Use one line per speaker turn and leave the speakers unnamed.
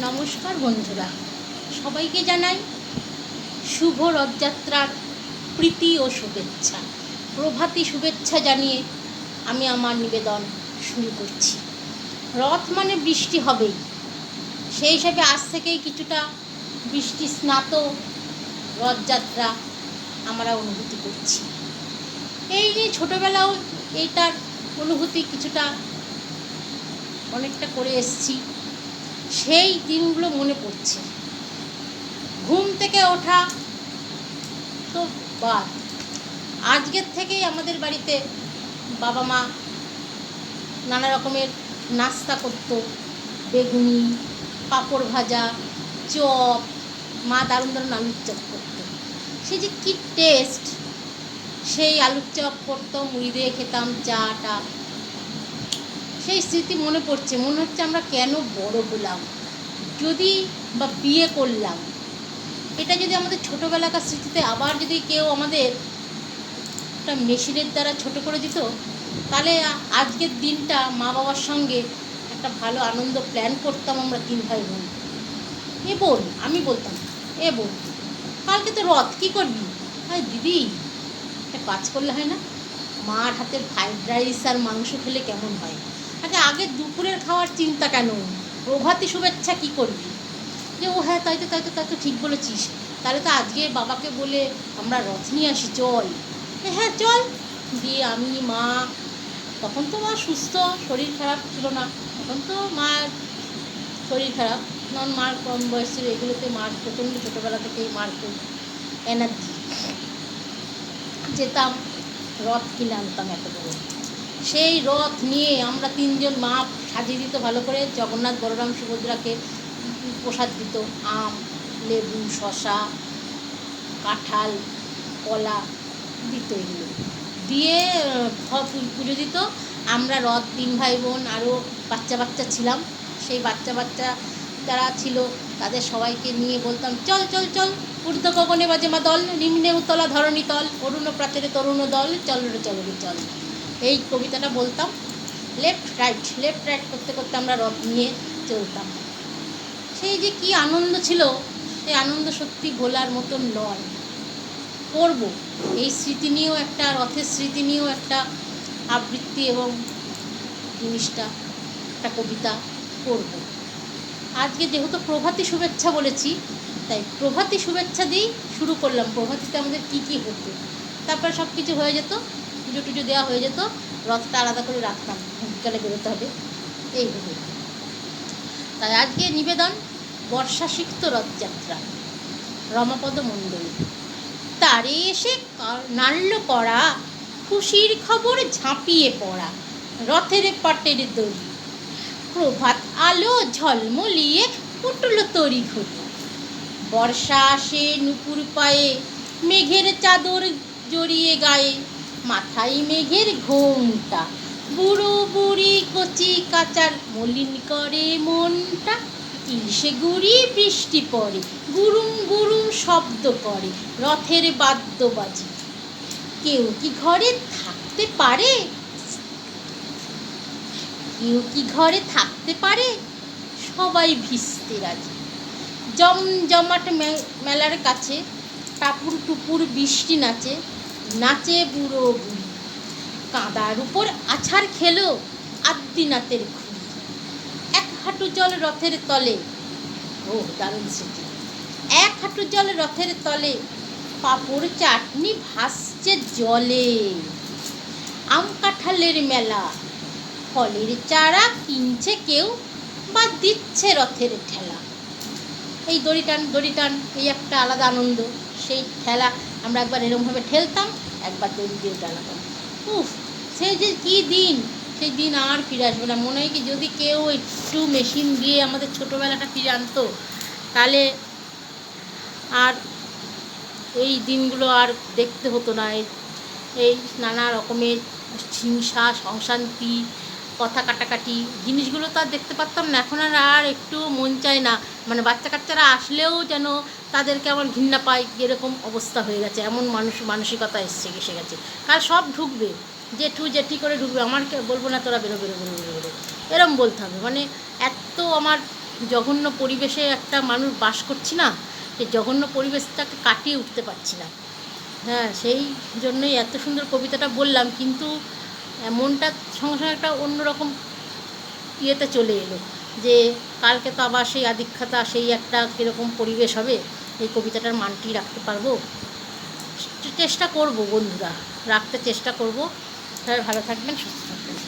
নমস্কার বন্ধুরা, সবাইকে জানাই শুভ রথযাত্রার প্রীতি ও শুভেচ্ছা। প্রভাতী শুভেচ্ছা জানিয়ে আমি আমার নিবেদন শুরু করছি। রথ মানে বৃষ্টি হবেই। সেই হিসাবে আজ থেকেই কিছুটা বৃষ্টি স্নাত রথযাত্রা আমরা অনুভূতি করছি। এই নিয়ে ছোটোবেলাও এইটার অনুভূতি কিছুটা অনেকটা করে এসছি। সেই দিনগুলো মনে পড়ছে। ঘুম থেকে ওঠা তো বাদ। আজকের থেকেই আমাদের বাড়িতে বাবা মা নানা রকমের নাস্তা করতো। বেগুনি, পাঁপড় ভাজা, চপ, মা দারুণ দারুণ আলুর চপ করতো। সে যে কী টেস্ট সেই আলুর চপ করতো, মুড়ি দিয়ে খেতাম চাটা। সেই স্মৃতি মনে পড়ছে, মনে হচ্ছে আমরা কেন বড় হলাম, যদি বা বিয়ে করলাম। এটা যদি আমাদের ছোটোবেলাকার স্মৃতিতে আবার যদি কেউ আমাদের একটা মেশিনের দ্বারা ছোট করে দিত, তাহলে আজকের দিনটা মা বাবার সঙ্গে একটা ভালো আনন্দ প্ল্যান করতাম আমরা তিন ভাই বোন। এ বোন, আমি বলতাম, এ বোন, কালকে তো রথ, কী করবি? হ্যাঁ দিদি, একটা কাজ করলে হয় না? মার হাতের ফ্রাইড রাইস আর মাংস খেলে কেমন হয়? আগে দুপুরের খাওয়ার চিন্তা কেন? প্রভাতী শুভেচ্ছা কি করবি? যে, ও হ্যাঁ তাই তো তাই তো তাই তো ঠিক বলেছিস। তাহলে তো আজকে বাবাকে বলে আমরা রথ নিয়ে আসি, চল। হ্যাঁ চল। দিয়ে আমি, মা, তখন তো মা সুস্থ, শরীর খারাপ ছিল না। তখন তো মার শরীর খারাপ। তখন মার কম বয়স ছিল। এগুলোতে মার প্রচণ্ড ছোটোবেলা থেকেই মার খুব এনার্জি যেতাম, রথ কিনে আনতাম এত বড়। সেই রথ নিয়ে আমরা তিনজন মা সাজিয়ে দিত, ভালো করে জগন্নাথ, বলরাম, সুভদ্রাকে প্রসাদ দিত। আম, লেবু শশা কাঁঠাল, কলা দিত এগুলো। দিয়ে পুজো দিত। আমরা রথ, তিন ভাই বোন আরও বাচ্চা বাচ্চা ছিলাম। সেই বাচ্চা বাচ্চা যারা ছিল, তাদের সবাইকে নিয়ে বলতাম, চল চল চল, ঊর্ধ্ব গগনে বাজে মা দল, নিম্নে উতলা ধরণী তল অরুণ প্রাতের তরুণ দল, চল রে চল রে, চল। এই কবিতাটা বলতাম লেফট রাইট লেফট রাইট করতে করতে আমরা রথ নিয়ে চলতাম। সেই যে কি আনন্দ ছিল সেই আনন্দ সত্যি ভোলার মতন নয়। করব, এই স্মৃতি নিয়েও একটা, রথের স্মৃতি নিয়েও একটা আবৃত্তি এবং জিনিসটা, একটা কবিতা করব। আজকে যেহেতু প্রভাতী শুভেচ্ছা বলেছি, তাই প্রভাতী শুভেচ্ছা দিয়েই শুরু করলাম। প্রভাতীতে আমাদের কী কী হতো? তারপরে সব কিছু হয়ে যেত। পুজো টুজো দেওয়া হয়ে যেত, রথটা আলাদা করে রাখতাম বিকালে বেরোতে হবে। এইভাবে তাই আজকে নিবেদন, বর্ষা সিক্ত রথযাত্রা, রমাপদ মণ্ডলী। তারে এসে নাড়ল করা খুশির খবর ঝাঁপিয়ে পড়া, রথের পাটের দড়ি। প্রভাত আলো ঝলমলিয়ে উঠল তরি ঘড়ি। বর্ষা আসে নুপুর পায়ে, মেঘের চাদর জড়িয়ে গায়ে। মাথায় মেঘের ঘোমটা। বুড়ো বুড়ি কচি কাচার মলিন করে মনটা। ইলশে গুড়ি, বৃষ্টি পড়ে গুরুম গুরুম শব্দ করে রথের বাদ্য বাজে কেউ কি ঘরে থাকতে পারে? কেউ কি ঘরে থাকতে পারে? সবাই ভিজতে রাজি। জমজমাট মেলার কাছে টাপুর টুপুর বৃষ্টি নাচে। নাচে বুড়ো বুড়ি। কাদার উপর আছাড় খেলো আদ্যিনাথের খুঁড়ি এক হাঁটু জল রথের তলে, ও দারুণ স্মৃতি। এক হাঁটু জল রথের তলে, পাঁপড় চাটনি ভাসছে জলে। আম কাঁঠালের মেলা, ফলের চারা কিনছে কেউ বা দিচ্ছে রথের ঠেলা। এই দড়ি টান দড়ি টান, এই একটা আলাদা আনন্দ। সেই ঠেলা আমরা একবার এরকমভাবে ঠেলতাম একবার দড়ি দিয়ে টানাতাম উফ, সে যে কী দিন, সেই দিন আর ফিরে আসবে না। মনে হয় কি যদি কেউ একটু মেশিন দিয়ে আমাদের ছোটোবেলাটা ফিরে আনতো, তাহলে আর এই দিনগুলো আর দেখতে হতো না। এই নানা রকমের হিংসা, সংশান্তি কথা কাটাকাটি, জিনিসগুলো তো আর দেখতে পারতাম না। এখন আর আর একটু মন চায় না। মানে বাচ্চা কাচ্চারা আসলেও যেন তাদেরকে আমার ঘৃণা পায়, এরকম অবস্থা হয়ে গেছে। এমন মানুষ, মানসিকতা এসছে, এসে গেছে। কার সব ঢুকবে। জেঠু, জেঠি করে ঢুকবে। আমার বলব না তোরা বেরো বেরো বেরো বেরো বেরো। এরম বলতে হবে। মানে এত আমার জঘন্য পরিবেশে একটা মানুষ বাস করছি না সেই জঘন্য পরিবেশটাকে কাটিয়ে উঠতে পারছি না। হ্যাঁ সেই জন্যই এত সুন্দর কবিতাটা বললাম। কিন্তু মনটা সঙ্গে সঙ্গে একটা অন্যরকম ইয়েতে চলে এলো যে কালকে তো আবার সেই আদিক্ষাতা, সেই একটা কীরকম পরিবেশ হবে, এই কবিতাটার মানটি রাখতে পারব? চেষ্টা করব বন্ধুরা, রাখতে চেষ্টা করব। তাহলে ভালো থাকবেন, সুস্থ থাকবেন।